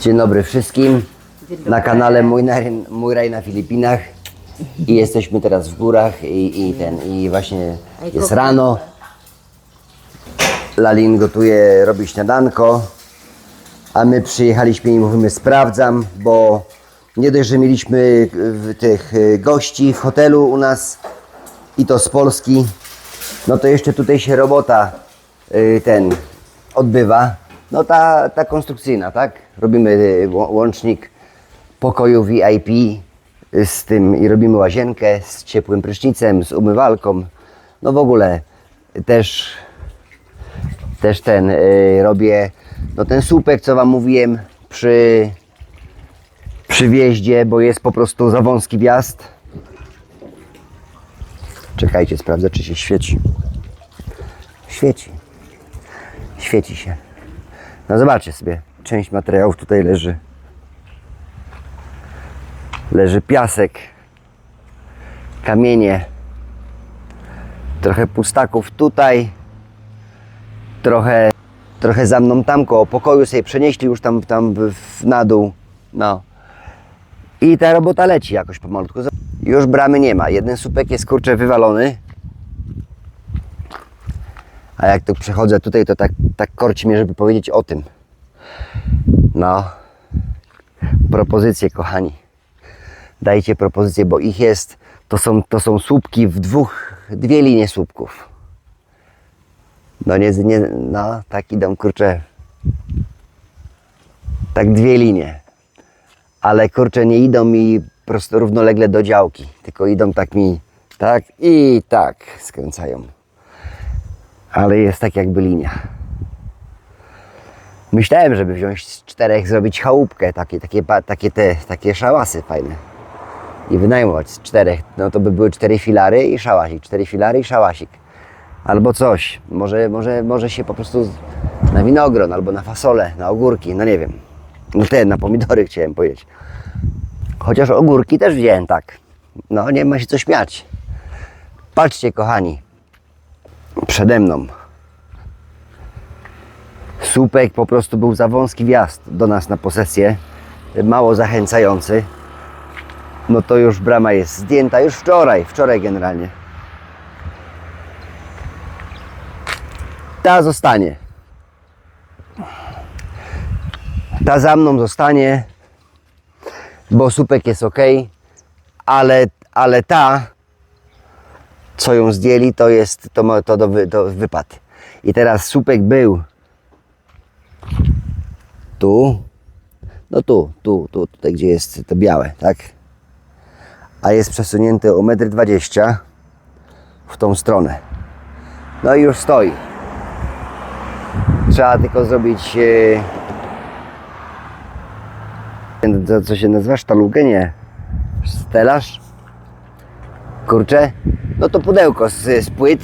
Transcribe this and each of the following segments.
Dzień dobry wszystkim. Na kanale Mój, na, Mój Raj na Filipinach. I jesteśmy teraz w górach i, i ten, i właśnie jest rano. Lalin gotuje, robi śniadanko. A my przyjechaliśmy i mówimy sprawdzam, bo nie dość, że mieliśmy y, tych y, gości w hotelu u nas i to z Polski, no to jeszcze tutaj się robota y, ten odbywa. No ta, ta konstrukcyjna, tak? Robimy y, łącznik pokoju VIP y, z tym i robimy łazienkę z ciepłym prysznicem, z umywalką. No w ogóle też też ten y, robię no ten słupek, co wam mówiłem przy przy wjeździe, bo jest po prostu za wąski wjazd. Czekajcie, sprawdzę, czy się świeci. Świeci. Świeci się. No zobaczcie sobie, część materiałów tutaj leży. Leży piasek, kamienie, trochę pustaków tutaj, trochę, trochę za mną tam koło pokoju sobie przenieśli już tam, tam w, na dół. No. I ta robota leci jakoś pomalutku. Już bramy nie ma. Jeden słupek jest kurczę wywalony. A jak tu przechodzę tutaj, to tak, tak korci mnie, żeby powiedzieć o tym. No. Propozycje, kochani. Dajcie propozycje, bo ich jest. To są, to są słupki w dwóch, dwie linie słupków. No nie, nie no tak idą kurczę. Tak dwie linie ale kurczę nie idą mi prosto równolegle do działki, tylko idą tak mi tak i tak skręcają. Ale jest tak jakby linia. Myślałem, żeby wziąć z czterech, zrobić chałupkę, takie, takie, takie, te, takie szałasy fajne i wynajmować z czterech. No to by były cztery filary i szałasik, cztery filary i szałasik. Albo coś. Może, może, może się po prostu na winogron, albo na fasolę, na ogórki, no nie wiem. No te, na pomidory chciałem powiedzieć. Chociaż ogórki też wziąłem tak. No nie ma się co śmiać. Patrzcie kochani. Przede mną. Słupek po prostu był za wąski wjazd do nas na posesję. Mało zachęcający. No to już brama jest zdjęta już wczoraj, wczoraj generalnie. Ta zostanie. Ta za mną zostanie, bo słupek jest ok, ale, ale ta, co ją zdjęli, to jest to, to do, do wypad. I teraz słupek był tu, no tu, tu, tu, tutaj gdzie jest to białe, tak? A jest przesunięty o 1,20 m w tą stronę. No i już stoi. Trzeba tylko zrobić to co się nazywa? Sztalugę? Nie. Stelaż? Kurczę? No to pudełko z, z płyt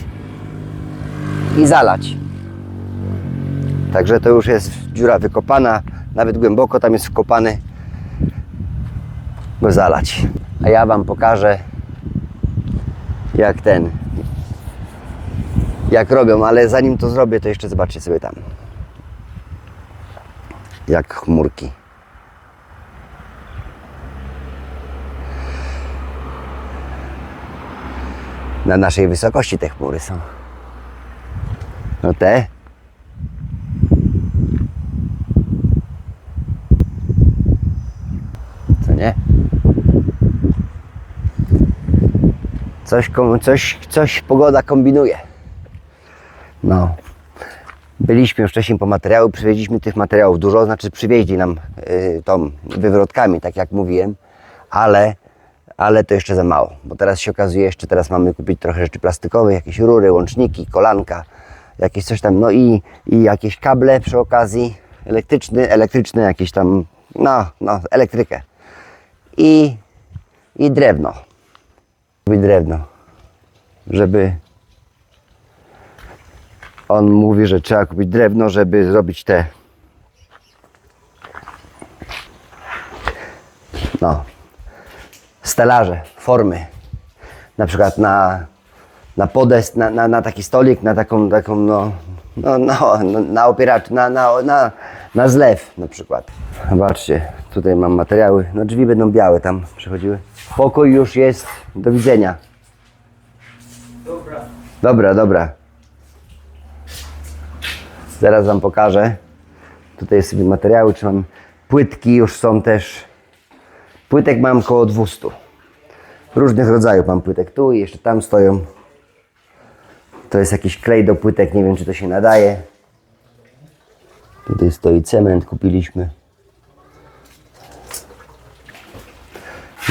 i zalać. Także to już jest dziura wykopana, nawet głęboko tam jest wkopany. Go zalać. A ja Wam pokażę jak ten jak robią, ale zanim to zrobię, to jeszcze zobaczcie sobie tam jak chmurki. Na naszej wysokości te chmury są. No te. Co nie? Coś, coś, coś pogoda kombinuje. No. Byliśmy już wcześniej po materiały, przywieźliśmy tych materiałów dużo, znaczy przywieźli nam y, tą wywrotkami, tak jak mówiłem, ale, ale to jeszcze za mało, bo teraz się okazuje, jeszcze teraz mamy kupić trochę rzeczy plastikowych, jakieś rury, łączniki, kolanka, jakieś coś tam, no i, i jakieś kable przy okazji, elektryczny, elektryczne jakieś tam, no, no, elektrykę i, i drewno, i drewno, żeby on mówi, że trzeba kupić drewno, żeby zrobić te. No. Stelaże, formy. Na przykład na, na podest, na, na, na taki stolik, na taką, taką no, no, no, no, na opieracz, na, na, na, na zlew na przykład. Zobaczcie, tutaj mam materiały. No drzwi będą białe tam przychodziły. Pokój już jest. Do widzenia. Dobra, dobra. Zaraz wam pokażę. Tutaj sobie materiały trzymam. Płytki już są też. Płytek mam około 200. Różnych rodzajów mam płytek. Tu i jeszcze tam stoją. To jest jakiś klej do płytek. Nie wiem, czy to się nadaje. Tutaj stoi cement, kupiliśmy.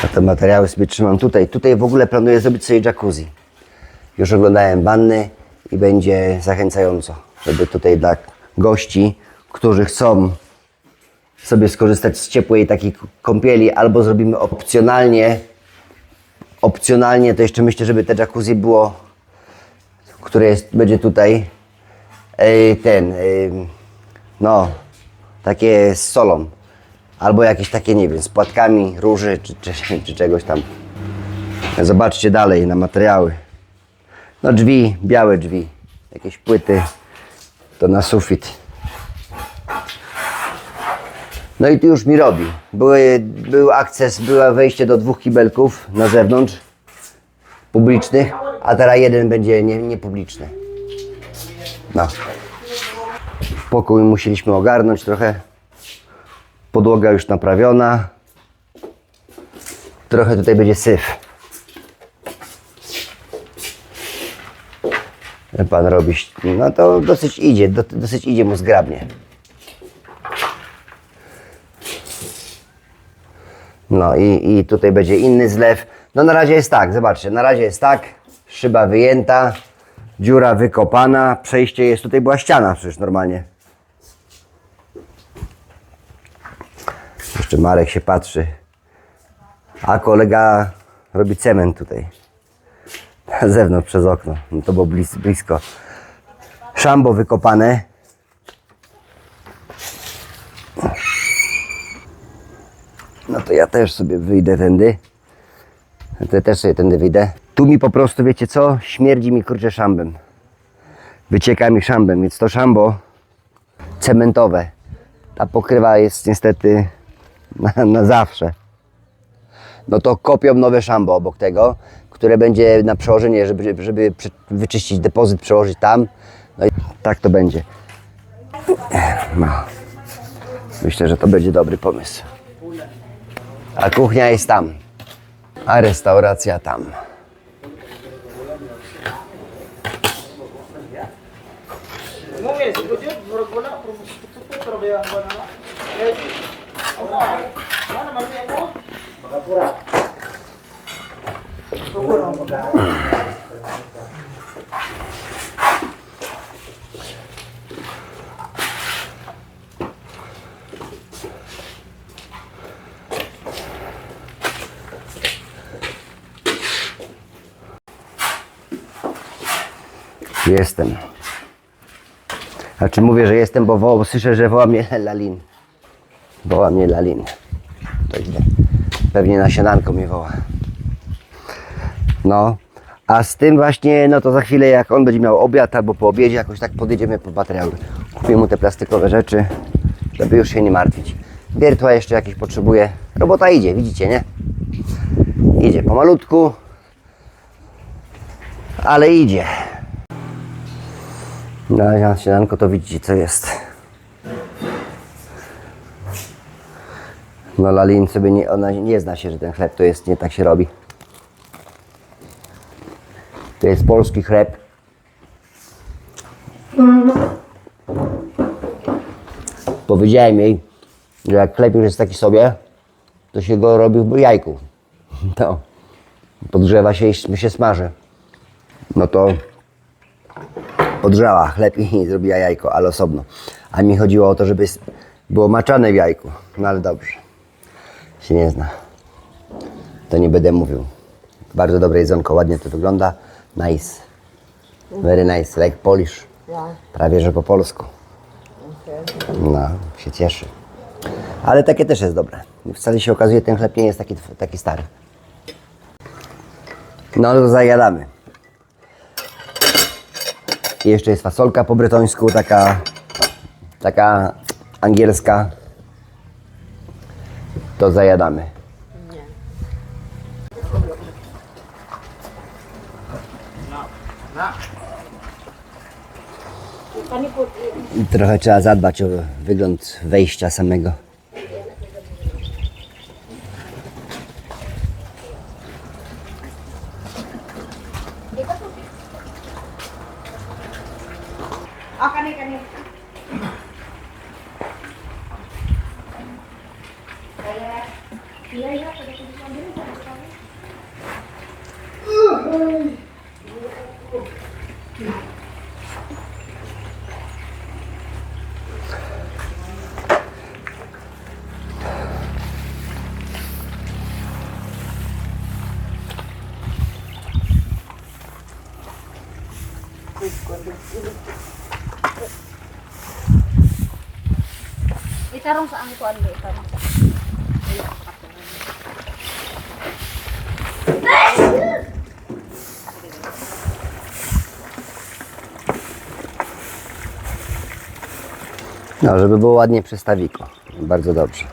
Na te materiały sobie trzymam tutaj. Tutaj w ogóle planuję zrobić sobie jacuzzi. Już oglądałem wanny i będzie zachęcająco, żeby tutaj dla gości, którzy chcą sobie skorzystać z ciepłej takiej kąpieli, albo zrobimy opcjonalnie, opcjonalnie to jeszcze myślę, żeby te jacuzzi było, które jest, będzie tutaj, ten, no, takie z solą, albo jakieś takie, nie wiem, z płatkami róży, czy, czy, czy czegoś tam. Zobaczcie dalej na materiały. No drzwi, białe drzwi, jakieś płyty, to na sufit. No i tu już mi robi. Były, był akces, było wejście do dwóch kibelków na zewnątrz, publicznych, a teraz jeden będzie nie- niepubliczny. No. Pokój musieliśmy ogarnąć trochę. Podłoga już naprawiona. Trochę tutaj będzie syf. Pan robi, no to dosyć idzie, do, dosyć idzie mu zgrabnie. No i, i tutaj będzie inny zlew. No na razie jest tak, zobaczcie, na razie jest tak, szyba wyjęta, dziura wykopana, przejście jest, tutaj była ściana przecież normalnie. Jeszcze Marek się patrzy, a kolega robi cement tutaj. Na zewnątrz przez okno. No to było blis, blisko. Szambo wykopane. No to ja też sobie wyjdę tędy. To ja też sobie tędy wyjdę. Tu mi po prostu, wiecie co? Śmierdzi mi kurczę szambem. Wycieka mi szambem, więc to szambo cementowe. Ta pokrywa jest niestety na, na zawsze no to kopią nowe szambo obok tego, które będzie na przełożenie, żeby, żeby wyczyścić depozyt, przełożyć tam. No i tak to będzie. No. Myślę, że to będzie dobry pomysł. A kuchnia jest tam, a restauracja tam. Jestem. Znaczy mówię, że jestem, bo woła, słyszę, że woła mnie Lalin. Woła mnie Lalin. To idę. Pewnie na śniadanko mnie woła. No. A z tym właśnie, no to za chwilę jak on będzie miał obiad albo po obiedzie, jakoś tak podjedziemy po materiały. Kupię mu te plastikowe rzeczy, żeby już się nie martwić. Wiertła jeszcze jakieś potrzebuje. Robota idzie, widzicie, nie? Idzie pomalutku, ale idzie. No a na to widzicie co jest. No Lalin sobie nie, ona nie zna się, że ten chleb to jest, nie tak się robi. To jest polski chleb. Powiedziałem jej, że jak chleb już jest taki sobie, to się go robi w jajku. To podgrzewa się i się smaży. No to podgrzała chleb i zrobiła jajko, ale osobno. A mi chodziło o to, żeby było maczane w jajku. No ale dobrze. Się nie zna. To nie będę mówił. Bardzo dobre jedzonko, ładnie to wygląda. Nice. Very nice, like Polish. Prawie, że po polsku. No, się cieszy. Ale takie też jest dobre. Wcale się okazuje, ten chleb nie jest taki, taki stary. No to zajadamy. I jeszcze jest fasolka po bretońsku, taka, taka angielska. to zajadamy. I trochę trzeba zadbać o wygląd wejścia samego. কানে কানে kani. Itarong sa ang kuan sa. No, żeby było ładnie przestawiko. Bardzo dobrze.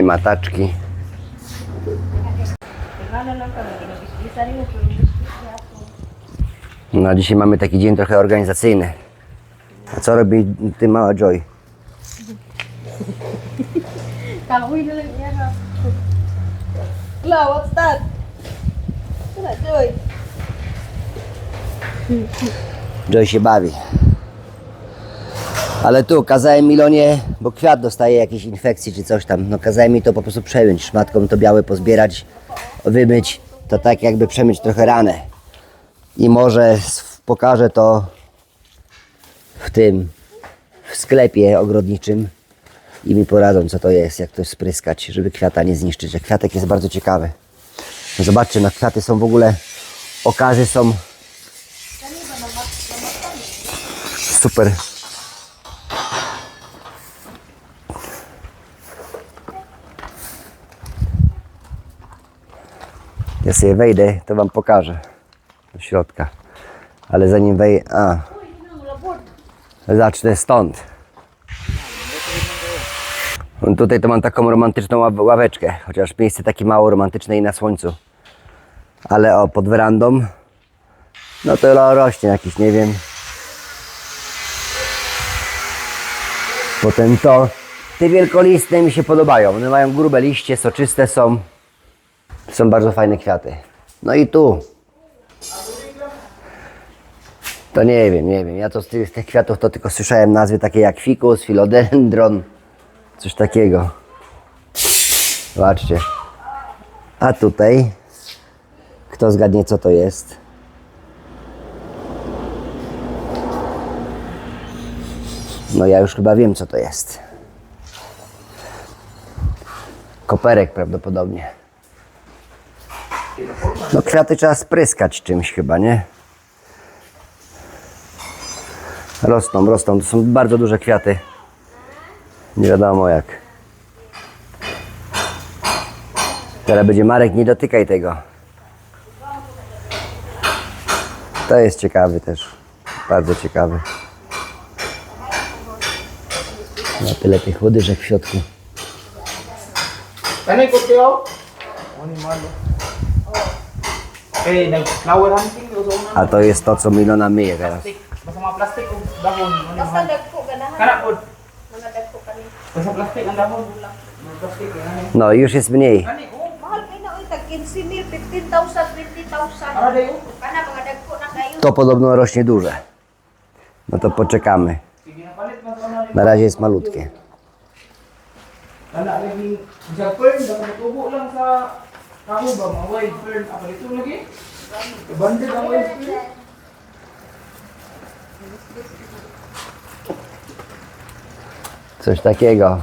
Nie ma taczki. No dzisiaj mamy taki dzień trochę organizacyjny. A co robi ty mała Joy? What's that? Joy się bawi. Ale tu kazałem Milonie, bo kwiat dostaje jakiejś infekcji czy coś tam. No kazałem mi to po prostu przejąć, szmatką to białe pozbierać, wymyć. To tak jakby przemyć trochę ranę. I może pokażę to w tym, w sklepie ogrodniczym i mi poradzą co to jest, jak to spryskać, żeby kwiata nie zniszczyć. A kwiatek jest bardzo ciekawy. Zobaczcie, na kwiaty są w ogóle, okazy są super. Ja sobie wejdę, to wam pokażę do środka. Ale zanim wejdę, a, zacznę stąd. Tutaj to mam taką romantyczną ław- ławeczkę, chociaż miejsce takie mało romantyczne i na słońcu. Ale o, pod werandą, no to ro- rośnie jakiś, nie wiem, Potem to, te wielkolistne mi się podobają. One mają grube liście, soczyste są. Są bardzo fajne kwiaty. No i tu. To nie wiem, nie wiem. Ja to z tych, z tych kwiatów to tylko słyszałem nazwy takie jak fikus, philodendron, coś takiego. Zobaczcie. A tutaj, kto zgadnie co to jest? No ja już chyba wiem co to jest. Koperek prawdopodobnie. No kwiaty trzeba spryskać czymś chyba, nie? Rosną, rosną. To są bardzo duże kwiaty. Nie wiadomo jak. Teraz będzie Marek, nie dotykaj tego. To jest ciekawy też. Bardzo ciekawy. Ma tyle tych łodyżek w środku. Tiyo? Ano malo? Eh, nag-flower hunting o sa una. A to jest to, co Milona myje teraz. Plastic. Basta mga plastic o dahon. Ano Basta man. dagko ganahan. Kana po. Mga dagko kani. Basta plastic ang dahon. Mga plastic. Ano? No, już jest mniej. Kani. Mahal kay na oy tag 15 mil, 15,000, 20,000. Para dayo. Kana mga dagko na kayo. To podobno rośnie duże. No to poczekamy. Na razie jest malutkie. Wala lagi sa fern, baka matubo lang sa kaho ba, mga wide fern. Apa ito lagi? Banded ang wide. Coś takiego.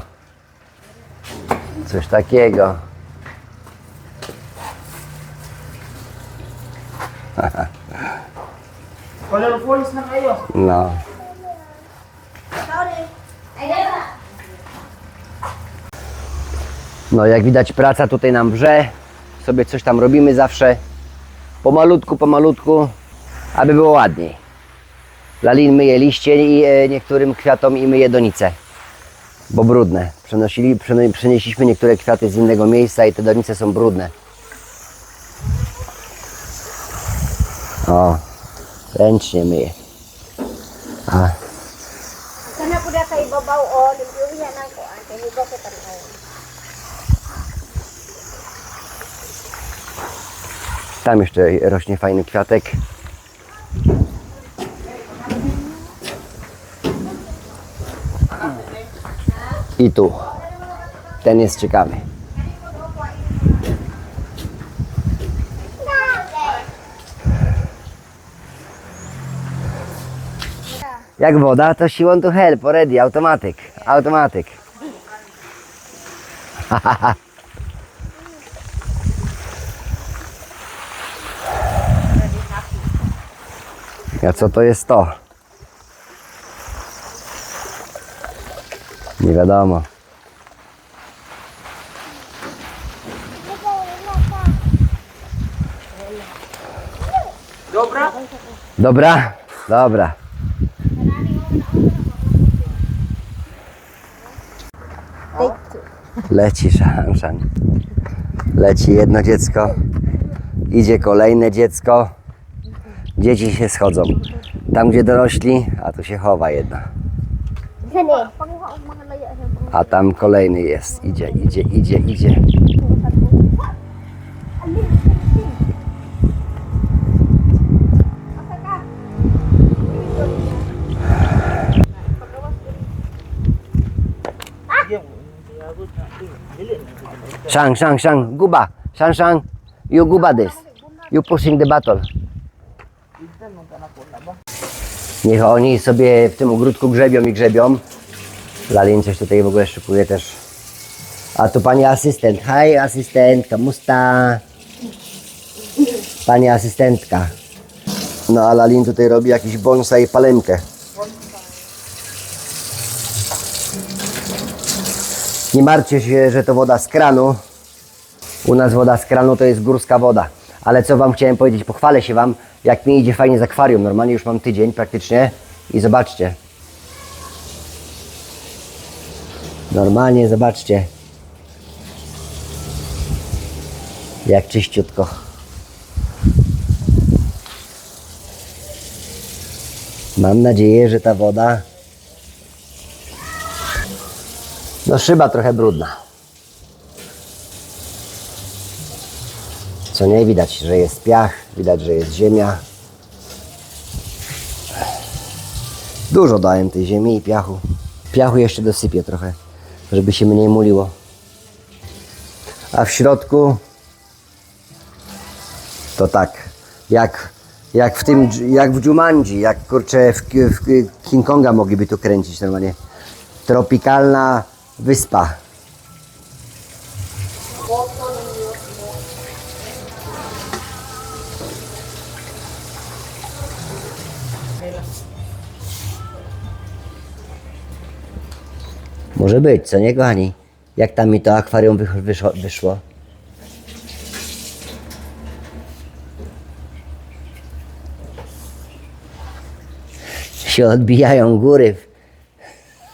Coś takiego. Color falls na kayo. No. No jak widać praca tutaj nam wrze. Sobie coś tam robimy zawsze. Pomalutku, pomalutku, aby było ładniej. Lalin myje liście i e, niektórym kwiatom i myje donice, bo brudne. Przenosili, przeno- przenieśliśmy niektóre kwiaty z innego miejsca i te donice są brudne. O, ręcznie myje. A, tanaw. Tam jeszcze rośnie fajny kwiatek. I tu. Ten jest ciekawy. Jak woda, to siłą to help, already, automatyk, automatyk. A co to jest to? Nie wiadomo. Dobra? Dobra? Dobra. Leci szan, szan. Leci jedno dziecko. Idzie kolejne dziecko. Dzieci się schodzą. Tam gdzie dorośli, a tu się chowa jedna. A tam kolejny jest. Idzie, idzie, idzie, idzie. Shang, Shang, Shang, Guba. Shang, Shang, you Guba this. You pushing the battle. Niech oni sobie w tym ogródku grzebią i grzebią. Lalin coś tutaj w ogóle szykuje też. A tu pani asystent. Hi asystent, kamusta? Pani asystentka. No a Lalin tutaj robi jakiś bonsai palemkę. Nie martwcie się, że to woda z kranu. U nas woda z kranu to jest górska woda. Ale co Wam chciałem powiedzieć, pochwalę się Wam, jak mi idzie fajnie z akwarium. Normalnie już mam tydzień praktycznie i zobaczcie. Normalnie zobaczcie. Jak czyściutko. Mam nadzieję, że ta woda. No, szyba trochę brudna. Co nie widać, że jest piach, widać, że jest ziemia. Dużo dałem tej ziemi i piachu. Piachu jeszcze dosypię trochę, żeby się mniej muliło. A w środku to tak, jak, jak w tym, jak w Jumanji, jak kurczę w, w Ki- King Konga mogliby tu kręcić normalnie. Tropikalna wyspa. Może być, co nie kochani? Jak tam mi to akwarium wyszło? wyszło? Się odbijają góry.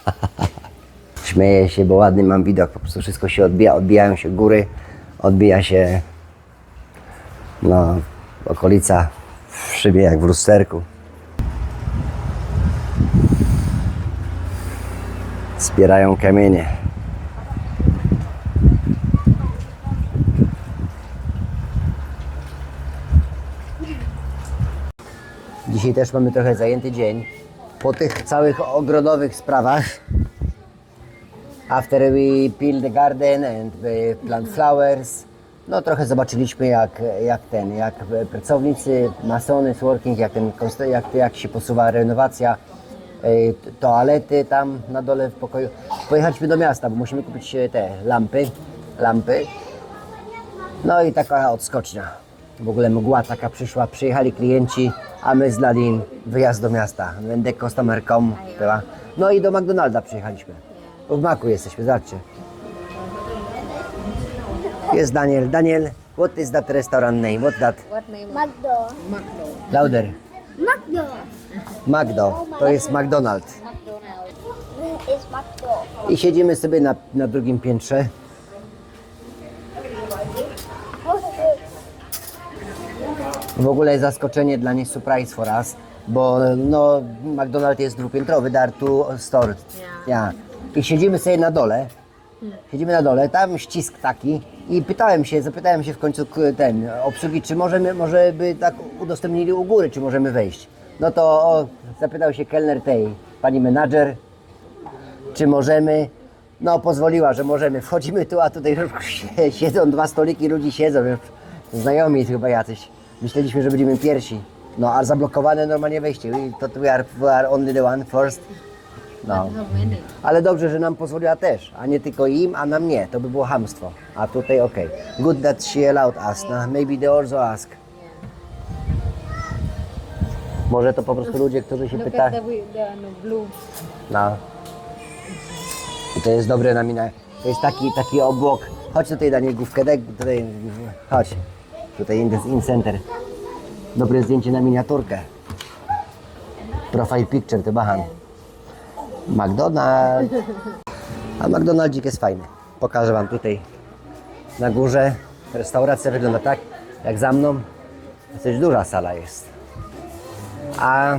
Śmieję się, bo ładny mam widok, po prostu wszystko się odbija, odbijają się góry, odbija się no, okolica w szybie jak w lusterku. Zbierają kamienie. Dzisiaj też mamy trochę zajęty dzień. Po tych całych ogrodowych sprawach. After we peel the garden and we plant flowers. No trochę zobaczyliśmy jak, jak ten, jak pracownicy, masony, working, jak, ten, jak, jak się posuwa renowacja toalety tam na dole w pokoju. Pojechaliśmy do miasta, bo musimy kupić e, te lampy, lampy. No i taka odskocznia. W ogóle mgła taka przyszła, przyjechali klienci, a my z Lalin wyjazd do miasta. Będę customer.com, chyba. No i do McDonalda przyjechaliśmy. Bo w Maku jesteśmy, zobaczcie. Jest Daniel. Daniel, what is that restaurant name? What that? What name? Magdo. Louder. Magdo. Magdo. To jest McDonald's. I siedzimy sobie na, na drugim piętrze. W ogóle zaskoczenie dla nich, surprise for us, bo no, McDonald's jest dwupiętrowy, are two store. Ja. I siedzimy sobie na dole, siedzimy na dole, tam ścisk taki i pytałem się, zapytałem się w końcu ten obsługi, czy możemy, może by tak udostępnili u góry, czy możemy wejść. No to o, zapytał się kelner tej, pani menadżer, czy możemy. No, pozwoliła, że możemy. Wchodzimy tu, a tutaj siedzą dwa stoliki, ludzi siedzą, znajomi chyba jacyś. Myśleliśmy, że będziemy pierwsi. No, a zablokowane normalnie wejście. We, to we are, we are only the one first. No. Ale dobrze, że nam pozwoliła też, a nie tylko im, a nam nie. To by było hamstwo. A tutaj okej. Good that she allowed us. No, maybe they also ask. Może to po prostu ludzie, którzy się Look pytają. at the, wi- the no, blue. No. I to jest dobre na minę. To jest taki, taki obłok. Chodź tutaj Daniel główkę, daj tutaj, chodź. Tutaj in, in center. Dobre zdjęcie na miniaturkę. Profile picture, ty bahan. McDonald's. A McDonaldzik jest fajny. Pokażę wam tutaj na górze. Restauracja wygląda tak, jak za mną. Dosyć duża sala jest. A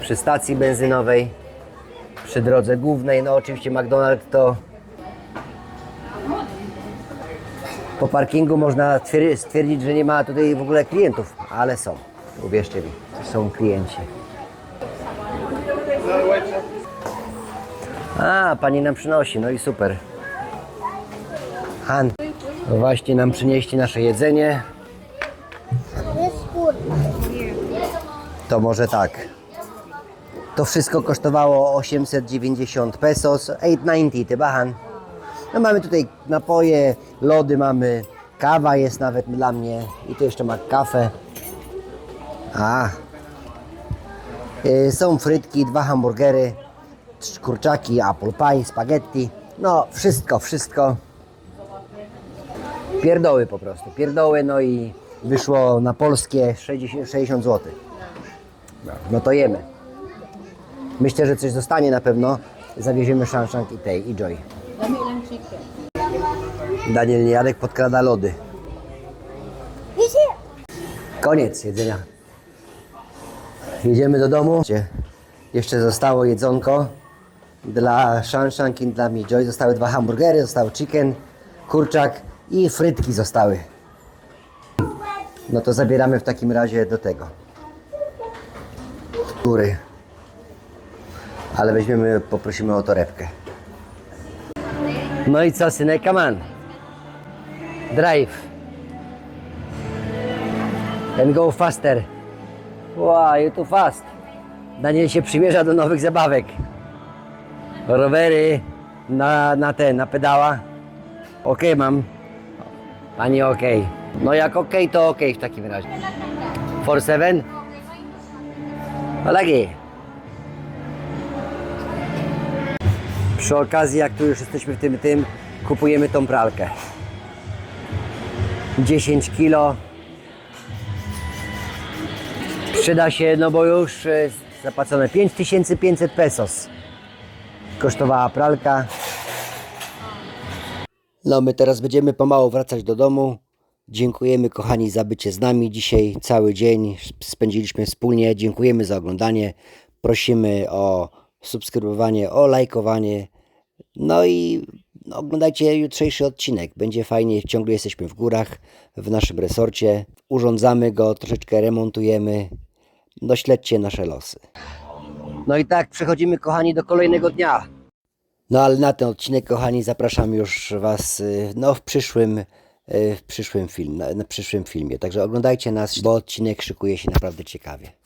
przy stacji benzynowej, przy drodze głównej. No oczywiście McDonald's to po parkingu można twier- stwierdzić, że nie ma tutaj w ogóle klientów, ale są. Uwierzcie mi, są klienci. A, pani nam przynosi, no i super. Han, właśnie nam przynieśli nasze jedzenie. To może tak. To wszystko kosztowało 890 pesos, 890 ty bahan. No mamy tutaj napoje, lody mamy, kawa jest nawet dla mnie i tu jeszcze ma kawę. A. Y, Są frytki, dwa hamburgery, kurczaki, apple pie, spaghetti. No wszystko, wszystko. Pierdoły po prostu, pierdoły, no i wyszło na polskie 60, 60 zł. No, to jemy. Myślę, że coś zostanie na pewno. Zawieziemy Shanshang i tej, i Joy. Daniel Niejadek podkrada lody. Koniec jedzenia. Jedziemy do domu. Jeszcze zostało jedzonko dla Shanshang i dla mi Joy. Zostały dwa hamburgery, został chicken, kurczak i frytki zostały. No to zabieramy w takim razie do tego. Góry. Ale weźmiemy, poprosimy o torebkę. No i co, synek? Come on. Drive. And go faster. Wow, you too fast. Daniel się przymierza do nowych zabawek. Rowery na, na te, na pedała. Okej mam. Pani okej. No jak okej, to okej w takim razie. For seven? Lagi. Przy okazji, jak tu już jesteśmy w tym, tym, kupujemy tą pralkę. 10 kilo. Przyda się, no bo już e, zapłacone 5500 pesos. Kosztowała pralka. No my teraz będziemy pomału wracać do domu. Dziękujemy kochani za bycie z nami dzisiaj. Cały dzień spędziliśmy wspólnie. Dziękujemy za oglądanie. Prosimy o subskrybowanie, o lajkowanie. No i oglądajcie jutrzejszy odcinek. Będzie fajnie. Ciągle jesteśmy w górach, w naszym resorcie. Urządzamy go, troszeczkę remontujemy. No śledźcie nasze losy. No i tak, przechodzimy kochani do kolejnego dnia. No ale na ten odcinek, kochani, zapraszam już Was y, no, w przyszłym, w przyszłym film, na, na przyszłym filmie. Także oglądajcie nas, bo odcinek szykuje się naprawdę ciekawie.